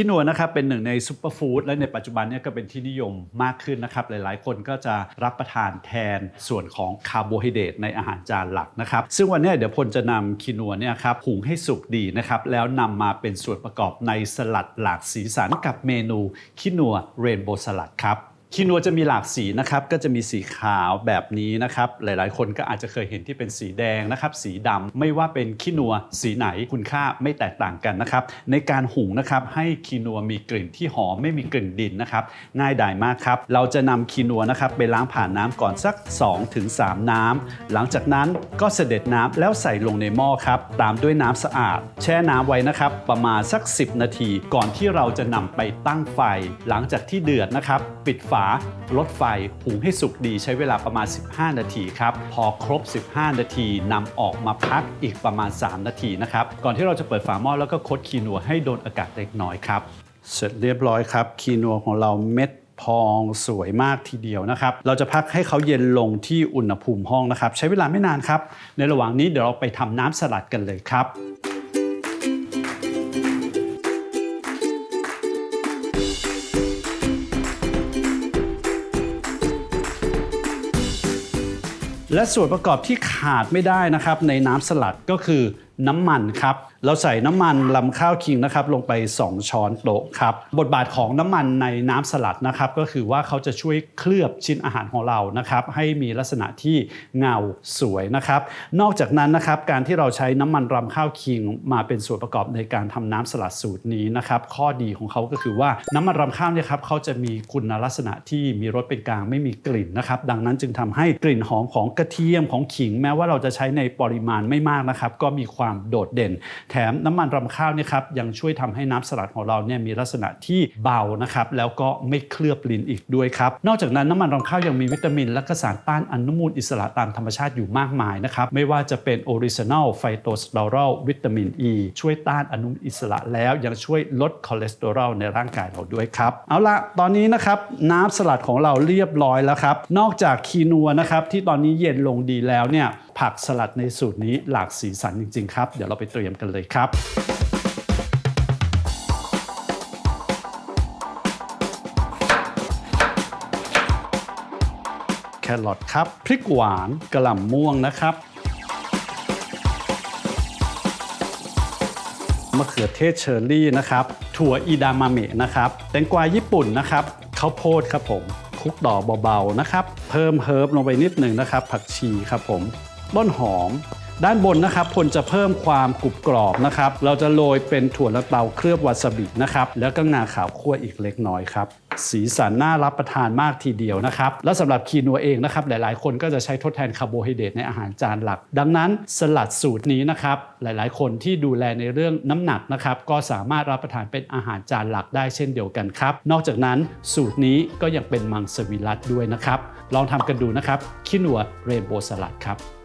ขี้นัวนะครับเป็นหนึ่งในซูเปอร์ฟู้ดและในปัจจุบันเนี่ยก็เป็นที่นิยมมากขึ้นนะครับหลายๆ คนก็จะรับประทานแทนส่วนของคาร์โบไฮเดรตในอาหารจานหลักนะครับซึ่งวันนี้เดี๋ยวพลจะนำคีนัวเนี่ยครับหุงให้สุกดีนะครับแล้วนำมาเป็นส่วนประกอบในสลัดหลากสีสันกับเมนูคีนัวเรนโบว์สลัดครับ คีนัวจะมีหลากสีนะครับก็จะมีสีขาวแบบนี้นะครับหลายๆ คนก็อาจจะเคยเห็นที่เป็นสีแดงนะครับสีดำไม่ว่าเป็นคีนัวสีไหนคุณค่าไม่แตกต่างกันนะครับในการหุงนะครับให้คีนัวมีกลิ่นที่หอมไม่มีกลิ่นดินนะครับง่ายดายมากครับเราจะนำคีนัวนะครับไปล้างผ่านน้ำก่อนสัก 2-3 น้ำหลังจากนั้นก็เสด็จน้ำแล้วใส่ลงในหม้อครับตามด้วยน้ำสะอาด แช่น้ำไว้นะครับประมาณสัก 10 นาที ก่อนที่เราจะนำไปตั้งไฟ หลังจากที่เดือดนะครับปิดฝาลดไฟหุงให้สุกดีใช้เวลาประมาณ 15 นาทีครับ พอครบ 15 นาทีนำออกมาพักอีกประมาณ 3 นาทีนะครับ ก่อนที่เราจะเปิดฝาหม้อแล้วก็คดคีนัวให้โดนอากาศเล็กน้อยครับ เสร็จเรียบร้อยครับ คีนัวของเราเม็ดพองสวยมากทีเดียวนะครับ เราจะพักให้เขาเย็นลงที่อุณหภูมิห้องนะครับ ใช้เวลาไม่นานครับ ในระหว่างนี้เดี๋ยวเราไปทำน้ำสลัดกันเลยครับ และส่วนประกอบที่ขาดไม่ได้นะครับในน้ำสลัดก็คือน้ำมันครับ เราใส่น้ำมันลำข้าวคิงนะครับลงไป 2 ช้อนโต๊ะครับบทบาทของน้ำมันในน้ำสลัดนะครับก็คือว่าเขาจะช่วยเคลือบชิ้นอาหารของเรานะครับให้มีลักษณะที่เงาสวยนะครับนอกจากนั้นนะครับการที่เราใช้น้ำมันรำข้าวคิงมาเป็นส่วนประกอบในการทำน้ำสลัดสูตรนี้นะครับข้อดีของเขาก็คือว่าน้ำมันรำข้าวเนี่ยครับเขาจะมีคุณลักษณะที่มีรสเป็นกลางไม่มีกลิ่นนะครับดังนั้นจึงทำให้กลิ่นหอมของกระเทียมของขิง แม้ว่าเราจะใช้ในปริมาณไม่มากนะครับก็มีความโดดเด่นแถมน้ำมันรำข้าวเนี่ยครับยังช่วยทำให้น้ำสลัดของเราเนี่ยมีลักษณะที่เบานะครับแล้วก็ไม่เคลือบลิ้นอีกด้วยครับนอกจากนั้นน้ำมันรำข้าวยังมีวิตามิน และก็สารต้านอนุมูลอิสระตามธรรมชาติอยู่มากมายนะครับไม่ว่าจะเป็นออริจิน l ลไฟโตสเตอรอลวิตามินอ e, ีช่วยต้านอนุมูลอิสระแล้วยังช่วยลดคอเลสเตอรอลในร่างกายเราด้วยครับเอาละตอนนี้นะครับน้ำสลัดของเราเรียบร้อยแล้วครับนอกจากคีนัวนะครับที่ตอนนี้เย็นลงดีแล้วเนี่ย ผักสลัดในสูตรนี้หลากสีสันจริง ๆ ครับ เดี๋ยวเราไปเตรียมกันเลยครับแครอทครับ พริกหวานกระหล่ำม่วงนะครับมะเขือเทศเชอร์รี่นะครับ ถั่วอีดามาเมะนะครับ แตงกวาญี่ปุ่นนะครับ ข้าวโพดครับผม คลุกดอกเบาๆนะครับ เพิ่มเฮิร์บลงไปนิดหนึ่งนะครับ ผักชีครับผม ต้นหอม ด้านบนนะครับพลจะเพิ่มความกรุบกรอบนะครับ เราจะโรยเป็นถั่วละเตาเคลือบวาซาบินะครับ แล้วก็งาขาวคั่วอีกเล็กน้อยครับ สีสันน่ารับประทานมากทีเดียวนะครับ และสำหรับคีนัวเองนะครับ หลายๆ คนก็จะใช้ทดแทนคาร์โบไฮเดรตในอาหารจานหลัก ดังนั้นสลัดสูตรนี้นะครับ หลายๆ คนที่ดูแลในเรื่องน้ำหนักนะครับ ก็สามารถรับประทานเป็นอาหารจานหลักได้เช่นเดียวกันครับ นอกจากนั้นสูตรนี้ก็ยังเป็นมังสวิรัตด้วยนะครับ ลองทำกันดูนะครับคีนัวเรนโบว์สลัดครับ